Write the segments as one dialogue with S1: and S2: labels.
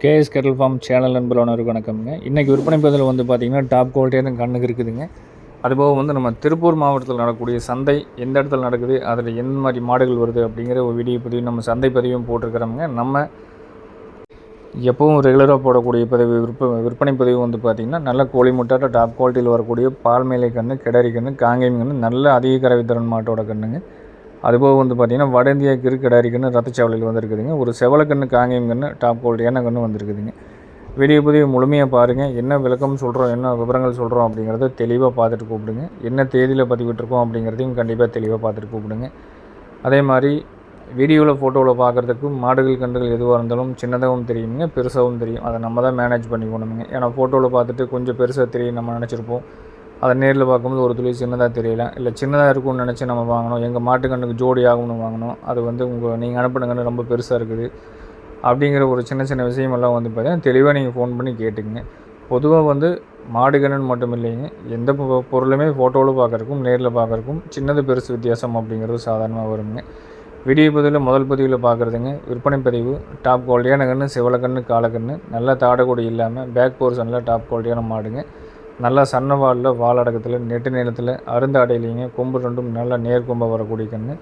S1: KS kettle farm channel நண்பர்களவனருக்கு வணக்கம்ங்க. இன்றைக்கி விற்பனை பதில் வந்து பார்த்திங்கன்னா டாப் குவாலிட்டியான கண்ணுக்கு இருக்குதுங்க. அதுபோக வந்து நம்ம திருப்பூர் மாவட்டத்தில் நடக்கக்கூடிய சந்தை எந்த இடத்துல நடக்குது அதில் எந்த மாதிரி மாடுகள் வருது அப்படிங்கிற ஒரு வீடியோ பதிவு நம்ம சந்தை பதிவும் போட்டிருக்கிறோங்க நம்ம எப்பவும் ரெகுலராக போடக்கூடிய பதிவு விற்ப விற்பனை பதிவு வந்து பார்த்திங்கன்னா நல்ல கோழி முட்டாட்ட டாப் குவாலிட்டியில் வரக்கூடிய பால் மேலை கன்று கிடரி கன்று காங்கேயம் கன்று நல்ல அதிக கறவைத்திறன் மாட்டோட கண்ணுங்க. அதுபோக வந்து பார்த்திங்கன்னா வட இந்தியா கிரு கிடாரி கன்று ரத்தச்சாவலியில் வந்துருக்குதுங்க. ஒரு செவலக்கன்று காங்கேயம் கன்று டாப் குவாலிட்டியான கன்று வந்திருக்குதுங்க. வீடியோ பதிவு முழுமையாக பாருங்கள் என்ன விளக்கம் சொல்கிறோம் என்ன விவரங்கள் சொல்கிறோம் அப்படிங்கிறத தெளிவாக பார்த்துட்டு கூப்பிடுங்க. என்ன தேதியில் பதிவிட்டுருக்கோம் அப்படிங்கிறதையும் கண்டிப்பாக தெளிவாக பார்த்துட்டு கூப்பிடுங்க. அதே மாதிரி வீடியோவில் ஃபோட்டோவில் பார்க்குறதுக்கு மாடுகள் கன்றுகள் எதுவாக இருந்தாலும் சின்னதாகவும் தெரியுங்க பெருசாகவும் தெரியும். அதை நம்ம தான் மேனேஜ் பண்ணிக்கணுங்க ஏன்னா ஃபோட்டோவில் பார்த்துட்டு கொஞ்சம் பெருசாக தெரியும் நம்ம நினச்சிருப்போம். அதை நேரில் பார்க்கும்போது ஒரு துளி சின்னதாக தெரியல. இல்லை சின்னதாக இருக்கும்னு நினச்சி நம்ம வாங்கணும். எங்கள் மாட்டுக்கண்ணுக்கு ஜோடி ஆகும்னு வாங்கணும். அது வந்து உங்கள் நீங்கள் அனுப்பின ரொம்ப பெருசாக இருக்குது. அப்படிங்கிற ஒரு சின்ன சின்ன விஷயமெல்லாம் வந்து பார்த்தீங்கன்னா தெளிவாக நீங்கள் ஃபோன் பண்ணி கேட்டுக்குங்க. பொதுவாக வந்து மாடு மட்டும் இல்லைங்க. எந்த பொருளுமே ஃபோட்டோவில் பார்க்குறக்கும் நேரில் பார்க்குறக்கும் சின்னது பெருசு வித்தியாசம் அப்படிங்கிறது சாதாரணமாக வருங்க. வீடியோ பதிவில் முதல் பதிவில் பார்க்குறதுங்க. விற்பனை பதிவு டாப் குவாலிட்டியான கன்று சிவலக்கண்ணு காலக்கண்ணு நல்ல தாடக்கூடி இல்லாமல் பேக் போர்ஷனில் டாப் குவாலிட்டியான மாடுங்க. நல்லா சன்ன வாலில் வாலடக்கத்தில் நெட்டு நிலத்தில் அருந்த அடையிலிங்க கொம்பு ரெண்டும் நல்லா நேர்கொம்பாக வரக்கூடிய கன்று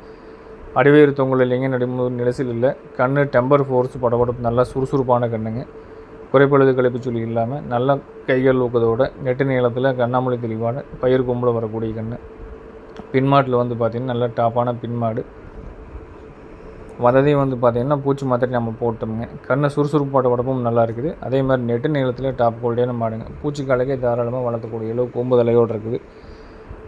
S1: அடிவேறு தொங்கல் இல்லைங்க நடுமுது நிலசில் இல்லை. கண் டெம்பர் ஃபோர்ஸ் படபடப்பு நல்லா சுறுசுறுப்பான கண்ணுங்க. குறைப்பழுது கழிப்பு சொல்லி இல்லாமல் நல்லா கைகள் ஊக்கத்தோட நெட்டு நீளத்தில் கண்ணாமூலி தெளிவான பயிர் கொம்பில் வரக்கூடிய கன்று பின்மாட்டில் வந்து பார்த்திங்கன்னா நல்லா டாப்பான பின்மாடு. வததையும் வந்து பார்த்திங்கன்னா பூச்சி மாத்திரை நம்ம போட்டோம்ங்க. கண்ணை சுறுசுறுப்பு உடம்பும் நல்லா இருக்குது. அதே மாதிரி நெட்டு நீளத்தில் டாப் குவாலிட்டியான மாடுங்க பூச்சிக்காலைக்கே தாராளமாக வளர்த்தக்கூடிய அளவு கொம்பு தலையோடு இருக்குது.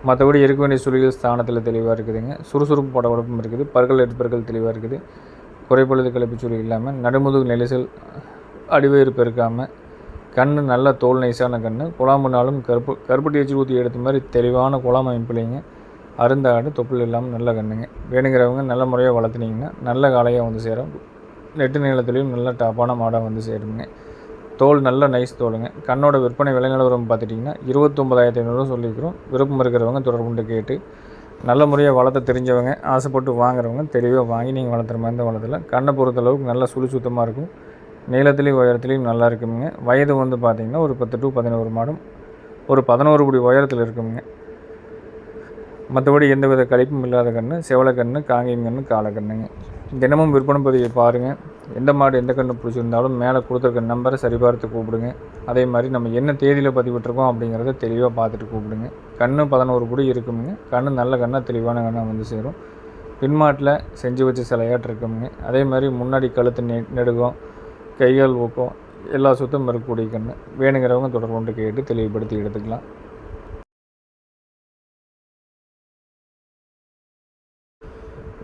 S1: மற்றபடி இருக்க வேண்டிய சுழிகள் ஸ்தானத்தில் தெளிவாக இருக்குதுங்க. சுறுசுறுப்பு பட உடம்பும் இருக்குது. பற்கள் எடுப்பர்கள் தெளிவாக இருக்குது. குறைப்பழுது கழிப்பு சுழி இல்லாமல் நடுமுதுகு நெலிசல் அடிவயிறு பெருக்காமல் கண் நல்ல தோல் நைஸான கண் குழாம்புனாலும் கருப்பு கருப்பு டீச்சி ஊற்றி எடுத்த மாதிரி தெளிவான குழாம் அமைப்புலைங்க. அருந்த ஆடு தொப்புள் இல்லாமல் நல்ல கண்ணுங்க. வேணுங்கிறவங்க நல்ல முறையாக வளர்த்துனீங்கன்னா நல்ல காளையாக வந்து சேரும். நெட்டு நீளத்துலேயும் நல்ல டாப்பான மாடாக வந்து சேருங்க. தோல் நல்ல நைஸ் தோலுங்க. கண்ணோட விற்பனை விலை நிலவரம் பார்த்துட்டிங்கன்னா இருபத்தொம்பதாயிரத்தி ஐநூறுரூவா சொல்லியிருக்கிறோம். விருப்பம் இருக்கிறவங்க தொடர்பு கொண்டு கேட்டு நல்ல முறையாக வளர்த்த தெரிஞ்சவங்க ஆசைப்பட்டு வாங்குறவங்க தெளிவாக வாங்கி நீங்கள் வளர்த்துற மாதிரி தான் வளர்த்தல கண்ணை பொறுத்தளவுக்கு நல்லா சுழி சுத்தமாக இருக்கும். நீளத்துலேயும் உயரத்துலேயும் நல்லா இருக்குங்க வயது வந்து பார்த்திங்கன்னா ஒரு பத்து டு பதினோரு மாடும் ஒரு பதினோரு படி உயரத்தில் இருக்குங்க மற்றபடி எந்தவித கழிப்பும் இல்லாத கன்று செவலக்கன்று காங்கேயம் கன்று காலக்கண்ணுங்க தினமும் விற்பனை பதிவை பாருங்கள் எந்த மாடு எந்த கன்று பிடிச்சிருந்தாலும் மேலே கொடுத்துருக்க நம்பரை சரிபார்த்து கூப்பிடுங்க. அதே மாதிரி நம்ம என்ன தேதியில் பதிவிட்டிருக்கோம் அப்படிங்கிறத தெளிவாக பார்த்துட்டு கூப்பிடுங்க. கன்று பதினோரு குடி இருக்குங்க கன்று நல்ல கண்ணாக தெளிவான கண்ணாக வந்து சேரும். பின்மாட்டில் செஞ்சு வச்சு சிலையாட்டு இருக்குங்க அதே மாதிரி முன்னாடி கழுத்து நெ நெடுகும் கைகள் ஊக்கம் எல்லா சுத்தம் இருக்கக்கூடிய கன்று வேணுங்கிறவங்க தொடர்பு கொண்டு கேட்டு தெளிவுபடுத்தி எடுத்துக்கலாம்.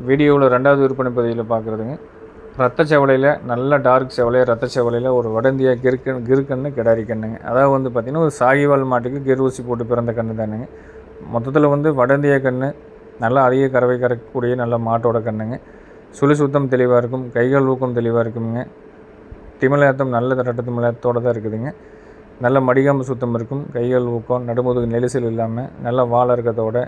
S1: வீடியோவில் ரெண்டாவது விற்பனை பதிவில் பார்க்குறதுங்க. ரத்த செவலையில் நல்ல டார்க் செவலையாக ரத்த செவலையில் ஒரு வடந்தியாக கிருக்கன் கிறுக்கன்னு கிடாரி கண்ணுங்க. அதாவது வந்து பார்த்திங்கன்னா ஒரு சாகிவால் மாட்டுக்கு கிர் ஊசி போட்டு பிறந்த கன்று தானுங்க. மொத்தத்தில் வந்து வடந்திய கன்று நல்ல அதிக கறவை கறக்கக்கூடிய நல்ல மாட்டோட கண்ணுங்க. சுழி சுத்தம் தெளிவாக இருக்கும் கைகள் ஊக்கம் தெளிவாக இருக்குங்க. திமிழாத்தம் நல்ல ரட்ட திமிழத்தோடு தான் இருக்குதுங்க. நல்ல மடிகாம்பு சுத்தம் இருக்கும் கைகள் ஊக்கம் நடுமுதுகு நெரிசல் இல்லாமல் நல்ல வாழை இருக்கத்தோட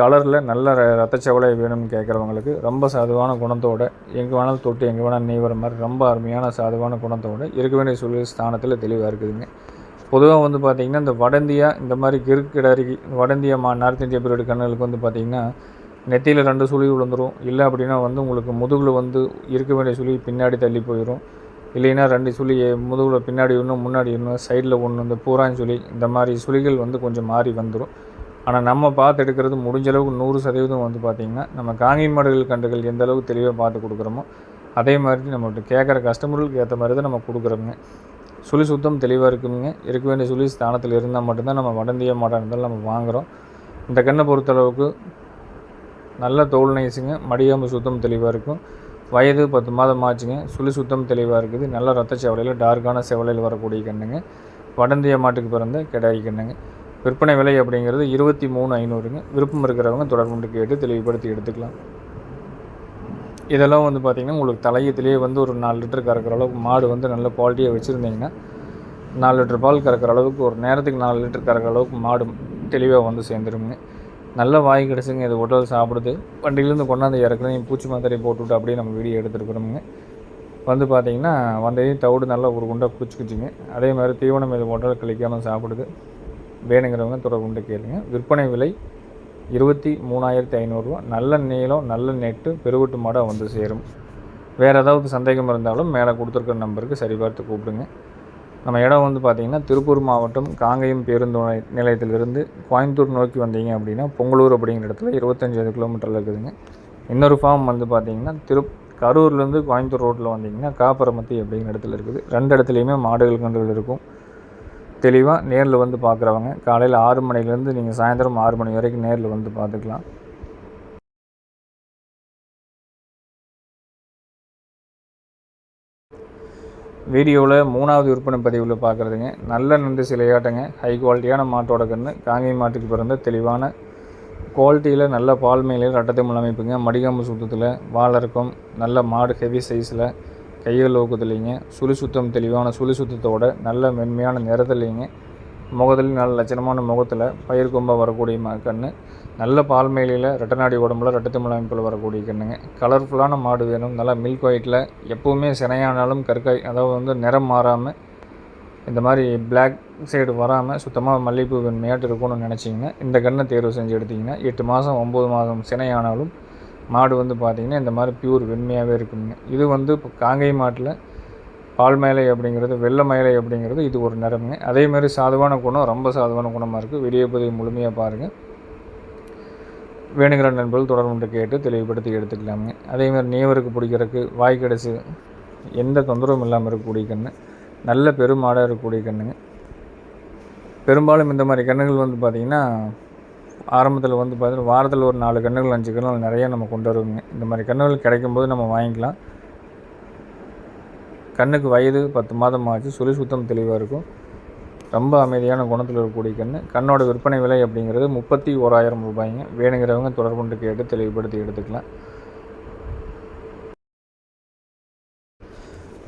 S1: கலரில் நல்ல ர- ரத்த வேணும்னு கேட்குறவங்களுக்கு ரொம்ப சாதுவான குணத்தோடு எங்கே வேணாலும் தொட்டு எங்கே வேணாலும் நெய்வர மாதிரி ரொம்ப அருமையான சாதுவான குணத்தோடு இருக்க வேண்டிய சூழல் ஸ்தானத்தில் தெளிவாக இருக்குதுங்க. பொதுவாக வந்து பார்த்திங்கன்னா இந்த வடந்தியா இந்த மாதிரி கிறுக்கிடாரி வடந்தியா மா நார்த் இந்தியா பீரியட் கண்ணுகளுக்கு வந்து பார்த்திங்கன்னா நெத்தியில் ரெண்டு சுழி விழுந்துடும் இல்லை அப்படின்னா வந்து உங்களுக்கு முதுகில் வந்து இருக்க வேண்டிய சுழி பின்னாடி தள்ளி போயிடும் இல்லைன்னா ரெண்டு சுழி முதுகில் பின்னாடி ஒன்று முன்னாடி ஒன்று சைடில் ஒன்று இந்த பூராஞ்சுழி இந்த மாதிரி சுழிகள் வந்து கொஞ்சம் மாறி வந்துடும் ஆனால் நம்ம பார்த்து எடுக்கிறது முடிஞ்ச அளவுக்கு நூறு சதவீதம் வந்து பார்த்திங்கன்னா நம்ம காங்கி மாடுகள் கண்டுகள் எந்த அளவுக்கு தெளிவாக பார்த்து கொடுக்குறோமோ அதே மாதிரி நம்மகிட்ட கேட்குற கஸ்டமர்களுக்கு ஏற்ற மாதிரி தான் நம்ம கொடுக்குறோங்க சுழி சுத்தம் தெளிவாக இருக்குங்க. இருக்க வேண்டிய சுழி ஸ்தானத்தில் இருந்தால் மட்டும்தான் நம்ம வடந்திய மாடாக இருந்தாலும் நம்ம வாங்குகிறோம் இந்த கண்ணை பொறுத்தளவுக்கு நல்ல தோல் நைஸுங்க. மடியாம்பு சுத்தம் தெளிவாக இருக்கும். வயது பத்து மாதம் ஆச்சுங்க. சுழி சுத்தம் தெளிவாக இருக்குது. நல்ல ரத்த செவலையில் டார்க்கான செவலையில் வரக்கூடிய கண்ணுங்க. வடந்திய மாட்டுக்கு பிறந்த கிடாரி கண்ணுங்க. விற்பனை விலை அப்படிங்கிறது இருபத்தி மூணு ஐநூறுங்க. விருப்பம் இருக்கிறவங்க தொடர்பு கொண்டு கேட்டு தெளிவுபடுத்தி எடுத்துக்கலாம். இதெல்லாம் வந்து பார்த்திங்கன்னா உங்களுக்கு தலையத்திலேயே வந்து ஒரு நாலு லிட்டர் கறக்கிற அளவுக்கு மாடு வந்து நல்ல குவாலிட்டியாக வச்சுருந்தீங்கன்னா நாலு லிட்டர் பால் கறக்கிற அளவுக்கு ஒரு நேரத்துக்கு நாலு லிட்டர் கறக்கிற அளவுக்கு மாடு தெளிவாக வந்து சேர்ந்துருங்க. நல்ல வாய் கிடச்சுங்க இது உடல் சாப்பிடுது. வண்டியிலேருந்து கொண்டாந்து இறக்குறது பூச்சி மாத்திரை போட்டுவிட்டு அப்படியே நம்ம வீடியோ எடுத்துருக்குறோமுங்க. வந்து பார்த்திங்கன்னா வந்ததையும் தவிடு நல்லா ஒரு குண்டாக குடிச்சுக்கிச்சிங்க அதே மாதிரி தீவனம் இது போட்டால் கழிக்காமல் சாப்பிடுது. வேணுங்கிறவங்க தொடர்பு கொண்டு கேளுங்க. விற்பனை விலை இருபத்தி மூணாயிரத்தி ஐநூறுரூவா நல்ல நீளம் நல்ல நெட்டு பெருவட்டு மாடாக வந்து சேரும். வேறு ஏதாவது சந்தேகம் இருந்தாலும் மேலே கொடுத்துருக்குற நம்பருக்கு சரிபார்த்து கூப்பிடுங்க. நம்ம இடம் வந்து பார்த்திங்கன்னா திருப்பூர் மாவட்டம் காங்கயம் பேருந்து நிலையத்திலிருந்து கோயம்புத்தூர் நோக்கி வந்தீங்க அப்படின்னா பொங்கலூர் அப்படிங்கிற இடத்துல இருபத்தஞ்சாயிரம் கிலோமீட்டரில் இருக்குதுங்க. இன்னொரு ஃபார்ம் வந்து பார்த்திங்கன்னா திரு கரூர்லேருந்து கோயம்புத்தூர் ரோட்டில் வந்தீங்கன்னா காப்பரமத்தி அப்படிங்கிற இடத்துல இருக்குது. ரெண்டு இடத்துலையுமே மாடுகள் கன்றுகள் இருக்கும். தெளிவாக நேரில் வந்து பார்க்குறவங்க காலையில் ஆறு மணிலேருந்து நீங்கள் சாயந்தரம் ஆறு மணி வரைக்கும் நேரில் வந்து பார்த்துக்கலாம் வீடியோவில் மூணாவது விற்பனை பதிவில் பார்க்குறதுங்க நல்ல நண்டு சிலையாட்டங்க. ஹை குவாலிட்டியான மாட்டோட கன்று காங்கை மாட்டுக்கு பிறந்த தெளிவான குவாலிட்டியில் நல்ல பால் மேலையில் ரட்டத்தை முள்ளமைப்புங்க மடிகாம்பு சுத்தத்தில் வாழறக்கம் நல்ல மாடு ஹெவி சைஸில் கையில் ஊக்கத்துலைங்க சுழி சுத்தம் தெளிவான சுழி சுத்தத்தோட நல்ல மென்மையான நிறத்துலைங்க. முகத்தில் நல்ல லட்சணமான முகத்தில் பயிர் கொம்பாக வரக்கூடிய ம கன்று நல்ல பால் மேலையில் ரெட்டநாடி உடம்புல ரெட்டத்தமிழ் அமைப்பில் வரக்கூடிய கண்ணுங்க. கலர்ஃபுல்லான மாடு வேணும். நல்லா மில்க் ஒயிட்டில் எப்போவுமே சினையானாலும் கற்காய் அதாவது வந்து நிறம் மாறாமல் இந்த மாதிரி பிளாக் சைடு வராமல் சுத்தமாக மல்லிகைப்பூ வெண்மையாட்டு இருக்கணும்னு நினச்சிங்கன்னா இந்த கண்ணை தேர்வு செஞ்சு எடுத்திங்கன்னா எட்டு மாதம் ஒம்பது மாதம் சினையானாலும் மாடு வந்து பார்த்திங்கன்னா இந்த மாதிரி பியூர் வெண்மையாகவே இருக்குங்க. இது வந்து இப்போ காங்கை மாட்டில் பால் மேலை அப்படிங்கிறது வெள்ளை மயிலை அப்படிங்கிறது இது ஒரு நிறமுங்க. அதே மாதிரி சாதுவான குணம் ரொம்ப சாதுவான குணமாக இருக்குது வீடியோ பதிவு முழுமையாக பாருங்கள் வேணுங்கிற நண்பர்கள் தொடர்பு கேட்டு தெளிவுபடுத்தி எடுத்துக்கலாமுங்க. அதே மாதிரி பிடிக்கிறதுக்கு வாய் கிடச்சி எந்த தொந்தரவும் இல்லாமல் இருக்கக்கூடிய கன்று நல்ல பெருமாடாக இருக்கக்கூடிய கன்றுங்க பெரும்பாலும் இந்த மாதிரி கன்றுகள் வந்து பார்த்திங்கன்னா ஆரம்பத்தில் வந்து பார்த்தீங்கன்னா வாரத்தில் ஒரு நாலு கன்றுகள் அஞ்சு கன்றுகள் நிறைய நம்ம கொண்டு வருவோங்க. இந்த மாதிரி கன்றுகள் கிடைக்கும்போது நம்ம வாங்கிக்கலாம். கண்ணுக்கு வயது பத்து மாதம் ஆச்சு. சுழி சுத்தம் தெளிவாக இருக்கும். ரொம்ப அமைதியான குணத்தில் இருக்கக்கூடிய கன்று கண்ணோட விற்பனை விலை அப்படிங்கிறது முப்பத்தி ஓராயிரம் ரூபாய்ங்க. வேணுங்கிறவங்க தொடர்பு கொண்டு கேட்டு தெளிவுபடுத்தி எடுத்துக்கலாம்.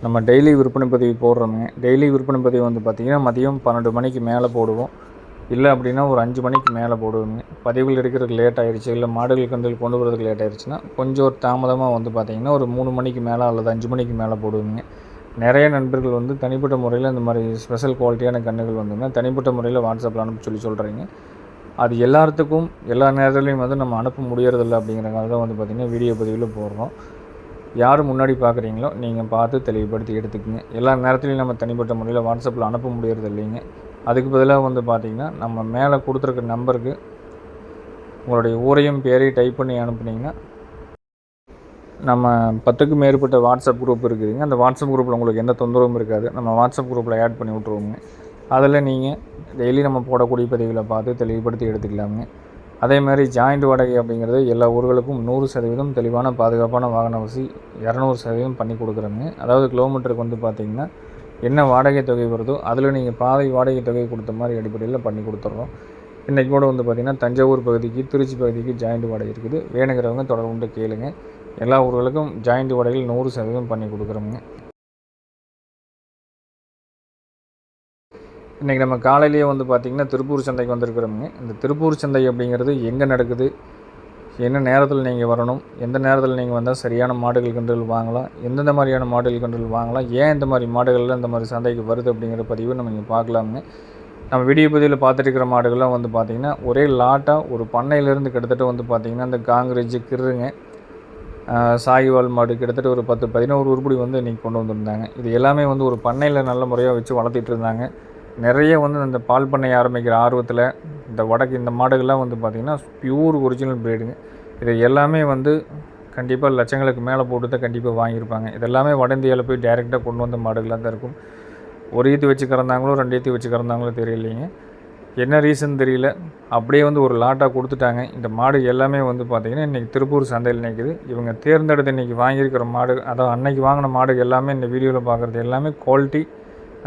S1: நம்ம டெய்லி விற்பனை பதிவு போடுறோங்க டெய்லி விற்பனை பதிவு வந்து பார்த்திங்கன்னா மதியம் பன்னெண்டு மணிக்கு மேலே போடுவோம். இல்லை அப்படின்னா ஒரு அஞ்சு மணிக்கு மேலே போடுவேங்க. பதிவுகள் எடுக்கிறதுக்கு லேட் ஆயிடுச்சு. இல்லை மாடுகள் கன்றுகள் கொண்டு வரதுக்கு லேட் ஆயிடுச்சுன்னா கொஞ்சம் ஒரு தாமதமாக வந்து பார்த்திங்கன்னா ஒரு மூணு மணிக்கு மேலே அல்லது அஞ்சு மணிக்கு மேலே போடுவேங்க. நிறைய நண்பர்கள் வந்து தனிப்பட்ட முறையில் இந்த மாதிரி ஸ்பெஷல் குவாலிட்டியான கன்றுகள் வந்துன்னா தனிப்பட்ட முறையில் வாட்ஸ்அப்பில் அனுப்ப சொல்லி சொல்கிறீங்க அது எல்லாத்துக்கும் எல்லா நேரத்துலையும் வந்து நம்ம அனுப்ப முடியறதில்ல அப்படிங்கிறனால தான் வந்து பார்த்திங்கன்னா வீடியோ பதிவில் போடுறோம். யார் முன்னாடி பார்க்குறீங்களோ நீங்கள் பார்த்து தெளிவுபடுத்தி எடுத்துக்கங்க. எல்லா நேரத்துலையும் நம்ம தனிப்பட்ட முறையில் வாட்ஸ்அப்பில் அனுப்ப முடியறது இல்லைங்க அதுக்கு பதிலாக வந்து பார்த்திங்கன்னா நம்ம மேலே கொடுத்துருக்க நம்பருக்கு உங்களுடைய ஊரையும் பேரையும் டைப் பண்ணி அனுப்புனீங்கன்னா நம்ம பத்துக்கும் மேற்பட்ட வாட்ஸ்அப் குரூப் இருக்குதுங்க. அந்த வாட்ஸ்அப் குரூப்பில் உங்களுக்கு எந்த தொந்தரவும் இருக்காது. நம்ம வாட்ஸ்அப் குரூப்பில் ஆட் பண்ணி விட்ருவோங்க அதில் நீங்கள் டெய்லி நம்ம போடக்கூடிய பதிவுகளை பார்த்து தெளிவுபடுத்தி எடுத்துக்கலாமுங்க. அதே மாதிரி ஜாயிண்ட் வாடகை அப்படிங்கிறது எல்லா ஊர்களுக்கும் நூறு சதவீதம் தெளிவான பாதுகாப்பான வாகன வசதி இரநூறு சதவீதம் பண்ணி கொடுக்குறோங்க அதாவது கிலோமீட்டருக்கு வந்து பார்த்திங்கன்னா என்ன வாடகை தொகை வருதோ அதில் நீங்கள் பாதை வாடகை தொகை கொடுத்த மாதிரி அடிப்படையில் பண்ணி கொடுத்துட்றோம். இன்றைக்கி கூட வந்து பார்த்திங்கன்னா தஞ்சாவூர் பகுதிக்கு திருச்சி பகுதிக்கு ஜாயிண்ட் வாடகை இருக்குது. வேணுங்கிறவங்க தொடர்புண்டு கேளுங்க. எல்லா ஊர்களுக்கும் ஜாயிண்ட் வாடகையில் நூறு சதவீதம் பண்ணி கொடுக்குறோங்க இன்றைக்கி நம்ம காலையிலேயே வந்து பார்த்திங்கன்னா திருப்பூர் சந்தைக்கு வந்திருக்கிறோங்க இந்த திருப்பூர் சந்தை அப்படிங்கிறது எங்கே நடக்குது? என்ன நேரத்தில் நீங்கள் வரணும் எந்த நேரத்தில் நீங்கள் வந்தால் சரியான மாடுகள் கன்றுகள் வாங்கலாம் எந்தெந்த மாதிரியான மாடுகள் கன்றுகள் வாங்கலாம் ஏன் இந்த மாதிரி மாடுகள்லாம் இந்த மாதிரி சந்தைக்கு வருது அப்படிங்கிற பதிவு நம்ம இங்கே பார்க்கலாமுங்க. நம்ம வீடியோ பதிவில் பார்த்துட்டு மாடுகள்லாம் வந்து பார்த்திங்கன்னா ஒரே லாட்டாக ஒரு பண்ணையிலேருந்து கிட்டத்தட்ட வந்து பார்த்திங்கன்னா இந்த காங்கிரேஜ் கிருங்க சாகிவால் மாடு கிட்டத்தட்ட ஒரு பத்து பதினோரு உருப்படி வந்து இன்றைக்கி கொண்டு வந்திருந்தாங்க. இது எல்லாமே வந்து ஒரு பண்ணையில் நல்ல முறையாக வச்சு வளர்த்திட்டு இருந்தாங்க. நிறைய வந்து இந்த பால் பண்ணை ஆரம்பிக்கிற ஆர்வத்தில் இந்த வடக்கு இந்த மாடுகள்லாம் வந்து பார்த்திங்கன்னா பியூர் ஒரிஜினல் பிரீடுங்க இது எல்லாமே வந்து கண்டிப்பாக லட்சங்களுக்கு மேலே போட்டு தான் கண்டிப்பாக வாங்கியிருப்பாங்க. இதெல்லாமே வட இந்தியாவில் போய் டைரெக்டாக கொண்டு வந்த மாடுகளாக தான் இருக்கும். ஒரு ஈத்து வச்சு கறந்தாங்களோ ரெண்டு ஈத்து வச்சு கறந்தாங்களோ தெரியலைங்க. என்ன ரீசன் தெரியல. அப்படியே வந்து ஒரு லாட்டாக கொடுத்துட்டாங்க. இந்த மாடு எல்லாமே வந்து பார்த்திங்கன்னா இன்றைக்கி திருப்பூர் சந்தையில் நிற்கிது இவங்க தேர்ந்தெடுத்து இன்றைக்கி வாங்கியிருக்கிற மாடு அதாவது அன்னைக்கு வாங்கின மாடு எல்லாமே இந்த வீடியோவில் பார்க்குறது எல்லாமே குவாலிட்டி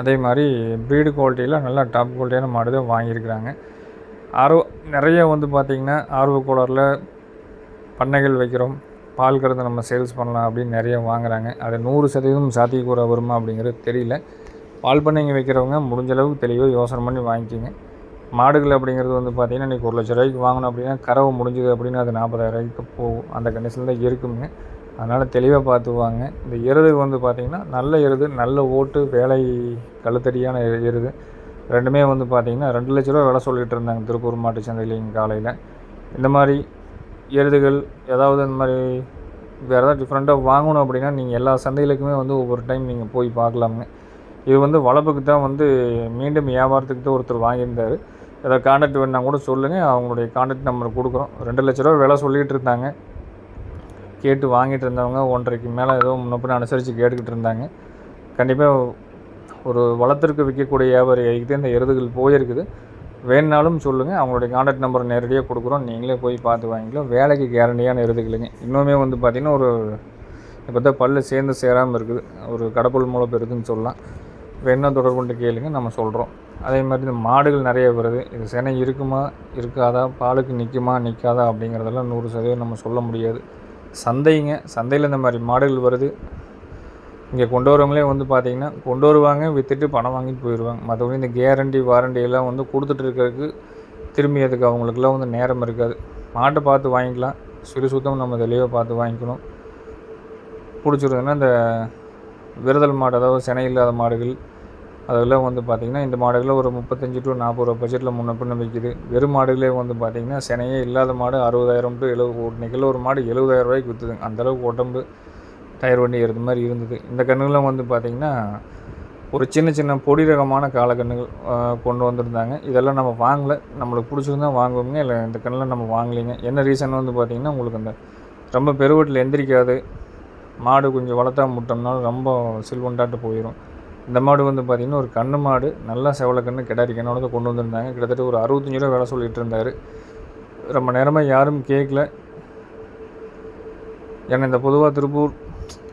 S1: அதே மாதிரி ப்ரீடு குவாலிட்டியில் நல்லா டாப் குவாலிட்டியான மாடு தான் வாங்கியிருக்கிறாங்க. ஆர்வ நிறைய வந்து பார்த்திங்கன்னா ஆர்வ கோளாறில் பண்ணைகள் வைக்கிறோம். பால் கறந்து நம்ம சேல்ஸ் பண்ணலாம் அப்படின்னு நிறைய வாங்குறாங்க. அது நூறு சதவீதம் சாத்தியக்கூற வருமா அப்படிங்கிறது தெரியல. பால் பண்ணைங்க வைக்கிறவங்க முடிஞ்ச அளவுக்கு தெளிவாக யோசனை பண்ணி வாங்கிக்கோங்க. மாடுகள் அப்படிங்கிறது வந்து பார்த்திங்கன்னா இன்றைக்கி ஒரு லட்ச ரூபாய்க்கு வாங்கணும் அப்படின்னா கறவை முடிஞ்சுது அப்படின்னா அது நாற்பதாயிரம் ரூபாய்க்கு போகும். அந்த கண்டிஷனில் தான் இருக்குங்க. அதனால் தெளிவாக பார்த்து வாங்க இந்த எருது வந்து பார்த்திங்கன்னா நல்ல எருது நல்ல ஓட்டு வேலை கழுத்தடியான எ- எருது. ரெண்டுமே வந்து பார்த்திங்கன்னா ரெண்டு லட்ச ரூபா விலை சொல்லிகிட்டு இருந்தாங்க. திருப்பூர் மாட்டு சந்தையில் இங்கே காலையில். இந்த மாதிரி எருதுகள் ஏதாவது இந்த மாதிரி வேறு ஏதாவது டிஃப்ரெண்ட்டாக வாங்கணும் அப்படின்னா நீங்கள் எல்லா சந்தைகளுக்குமே வந்து ஒவ்வொரு டைம் நீங்கள் போய் பார்க்கலாமுங்க இது வந்து வளர்ப்புக்கு தான் வந்து மீண்டும் வியாபாரத்துக்கு தான் ஒருத்தர் வாங்கியிருந்தார். ஏதாவது கான்டாக்ட் வேணுன்னா கூட சொல்லுங்கள் அவங்களுடைய கான்டாக்ட் நம்பர் கொடுக்குறோம். ரெண்டு லட்ச ரூபா விலை சொல்லிகிட்டு இருந்தாங்க. கேட்டு வாங்கிட்டு இருந்தவங்க ஒன்றரைக்கு மேலே ஏதோ முன்னப்பின் அனுசரித்து கேட்டுக்கிட்டு இருந்தாங்க. கண்டிப்பாக ஒரு வளத்திற்கு விற்கக்கூடிய வியாபாரிகளுக்கு இந்த எருதுகள் போயிருக்குது. வேணுனாலும் சொல்லுங்கள் அவங்களுடைய காண்டாக்ட் நம்பர் நேரடியாக கொடுக்குறோம். நீங்களே போய் பார்த்து வாங்கிக்கலாம் வேலைக்கு கேரண்டியான எருதுகளுங்க. இன்னுமே வந்து பார்த்திங்கன்னா ஒரு இப்போ தான் பல்லு சேர்ந்து சேராமல் இருக்குது. ஒரு கடப்புல் மூலம் பெருதுன்னு சொல்லலாம். வேணா தொடர்பு கொண்டு கேளுங்க நம்ம சொல்கிறோம் அதே மாதிரி இந்த மாடுகள் நிறைய வருது. இது செனை இருக்குமா இருக்காதா? பாலுக்கு நிற்குமா நிற்காதா அப்படிங்கிறதெல்லாம் நூறு சதவீதம் நம்ம சொல்ல முடியாது. சந்தைங்க சந்தையில் இந்த மாதிரி மாடுகள் வருது. இங்கே கொண்டு வரவங்களே வந்து பார்த்தீங்கன்னா கொண்டு வருவாங்க விற்றுட்டு பணம் வாங்கிட்டு போயிடுவாங்க மற்றபடி இந்த கேரண்டி வாரண்டி எல்லாம் வந்து கொடுத்துட்டு இருக்கிறதுக்கு திரும்பி அதுக்கு அவங்களுக்குலாம் வந்து நேரம் இருக்காது. மாட்டை பார்த்து வாங்கிக்கலாம். சுறு சுத்தம் நம்ம தெளிவாக பார்த்து வாங்கிக்கணும். பிடிச்சிருந்ததுன்னா இந்த விரதல் மாடு அதாவது சினை இல்லாத மாடுகள் அதெல்லாம் வந்து பார்த்திங்கன்னா இந்த மாடுகளில் ஒரு முப்பத்தஞ்சு டு நாற்பது ரூபா பட்ஜெட்டில் முன்ன பின்ன விற்கிது வெறும் மாடுகளே வந்து பார்த்திங்கன்னா சினையே இல்லாத மாடு அறுபதாயிரம் டு எழுபது இன்னைக்குள்ள ஒரு மாடு எழுபதாயிரம் ரூபாய்க்கு விற்றுதுங்க அந்தளவுக்கு உடம்பு டயர் வண்டி ஏறுது மாதிரி இருந்தது. இந்த கன்றுகள்லாம் வந்து பார்த்திங்கன்னா ஒரு சின்ன சின்ன பொடி ரகமான காலக்கண்ணுகள் கொண்டு வந்திருந்தாங்க. இதெல்லாம் நம்ம வாங்கலை. நம்மளுக்கு பிடிச்சிருந்தா வாங்குவோங்க இல்லை இந்த கண்ணில் நம்ம வாங்கலைங்க. என்ன ரீசன் வந்து பார்த்திங்கன்னா உங்களுக்கு அந்த ரொம்ப பெருவட்டில் எந்திரிக்காது. மாடு கொஞ்சம் வளர்த்தா முட்டோம்னாலும் ரொம்ப சில்வண்டாட்டு போயிடும் இந்த மாடு வந்து பார்த்திங்கன்னா ஒரு கண்ணு மாடு நல்லா செவலை கண்ணு கிடாரி கண்ணோட கொண்டு வந்திருந்தாங்க. கிட்டத்தட்ட ஒரு அறுபத்தஞ்சு ரூபா வேலை சொல்லிட்டு இருந்தார். ரொம்ப நேரமாக யாரும் கேட்கல ஏன்னா இந்த பொதுவாக திருப்பூர்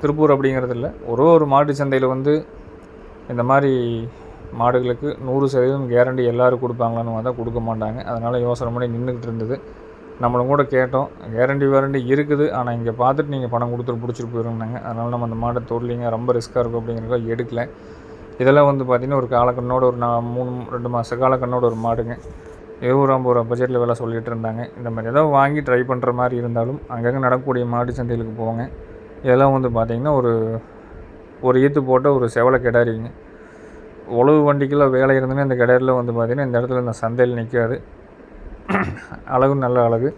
S1: திருப்பூர் அப்படிங்கிறது இல்லை. ஒரு ஒரு மாட்டு சந்தையில் வந்து இந்த மாதிரி மாடுகளுக்கு நூறு சதவீதம் கேரண்டி எல்லோரும் கொடுப்பாங்களான்னு தான் கொடுக்க மாட்டாங்க. அதனால் யோசனை பண்ணி நின்றுக்கிட்டு இருந்தது. நம்மளும் கூட கேட்டோம். கேரண்டி வாரண்டி இருக்குது. ஆனால் இங்கே பார்த்துட்டு நீங்கள் பணம் கொடுத்துட்டு பிடிச்சிட்டு போயிருந்தாங்க. அதனால் நம்ம அந்த மாடை தொடலிங்க ரொம்ப ரிஸ்க்காக இருக்கும் அப்படிங்கிறத எடுக்கலை. இதெல்லாம் வந்து பார்த்திங்கன்னா ஒரு காலக்கண்ணோட ஒரு நான் மூணு ரெண்டு மாத காலக்கண்ணோட ஒரு மாடுங்க. ஏதோ ஒரு ஐம்பது ரூபா பட்ஜெட்டில் வேலை சொல்லிகிட்டு இருந்தாங்க. இந்த மாதிரி ஏதாவது வாங்கி ட்ரை பண்ணுற மாதிரி இருந்தாலும் அங்கங்கே நடக்கக்கூடிய மாடு சந்தைகளுக்கு போங்க. இதெல்லாம் வந்து பார்த்திங்கன்னா ஒரு ஒரு ஈத்து போட்ட ஒரு செவலை கிடாரிங்க. உழவு வண்டிக்கெல்லாம் வேலை இருந்ததுன்னா இந்த கிடாரில் வந்து பார்த்திங்கன்னா இந்த இடத்துல இந்த சந்தையில் நிற்காது அழகு நல்ல அழகு.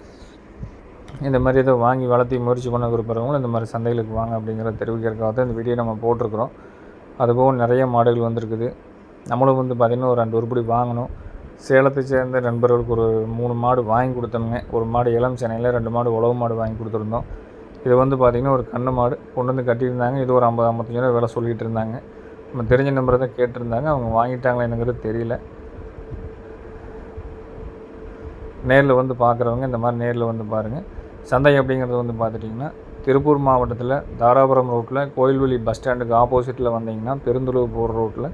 S1: இந்த மாதிரி ஏதோ வாங்கி வளர்த்தி முயற்சி பண்ண விரும்புகிறவங்களும் இந்த மாதிரி சந்தைகளுக்கு வாங்க அப்படிங்கிறத தெரிவிக்கிறதுக்காக தான் இந்த வீடியோ நம்ம போட்டிருக்கிறோம். அதுபோக நிறைய மாடுகள் வந்திருக்குது. நம்மளும் வந்து பார்த்திங்கன்னா ஒரு ரெண்டு உருப்படி வாங்கணும். சேலத்தை சேர்ந்த நண்பர்களுக்கு ஒரு மூணு மாடு வாங்கி கொடுத்தோங்க ஒரு மாடு இளம் சென்னையில் ரெண்டு மாடு உழவு மாடு வாங்கி கொடுத்துருந்தோம். இது வந்து பார்த்திங்கன்னா ஒரு கண்ணு மாடு. கொண்டு வந்து கட்டியிருந்தாங்க. இது ஒரு ஐம்பது ஐம்பத்தஞ்சு ரூபா விலை சொல்லிகிட்டு இருந்தாங்க. நம்ம தெரிஞ்ச நம்பரை தான் கேட்டிருந்தாங்க. அவங்க வாங்கிட்டாங்களா என்னங்கிறது தெரியல. நேரில் வந்து பார்க்குறவங்க இந்த மாதிரி நேரில் வந்து பாருங்கள் சந்தை அப்படிங்கிறது வந்து பார்த்துட்டிங்கன்னா திருப்பூர் மாவட்டத்தில் தாராபுரம் ரோட்டில் கோயில்வெளி பஸ் ஸ்டாண்டுக்கு ஆப்போசிட்டில் வந்தீங்கன்னா பெருந்துளவு போகிற ரோட்டில்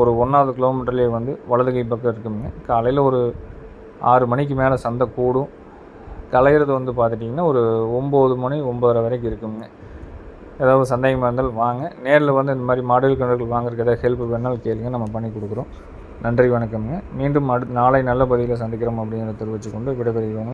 S1: ஒரு ஒன்றாவது கிலோமீட்டர்லேயே வந்து வலது கை பக்கம் இருக்குங்க. காலையில் ஒரு ஆறு மணிக்கு மேலே சந்தை கூடும். கலையிறது வந்து பார்த்துட்டிங்கன்னா ஒரு ஒம்பது மணி ஒம்பதரை வரைக்கும் இருக்குங்க. ஏதாவது சந்தேகமாக இருந்தால் வாங்க. நேரில் வந்து இந்த மாதிரி மாடல் கணக்குகள் வாங்குறதுக்கு ஏதாவது ஹெல்ப் வேணாலும் கேளுங்க. நம்ம பண்ணி கொடுக்குறோம். நன்றி வணக்கம்ங்க. மீண்டும் அடு நாளை நல்ல பதிவில் சந்திக்கிறோம் அப்படிங்கிறத தெரிவித்துக்கொண்டு விடைபெறுகிறோம்.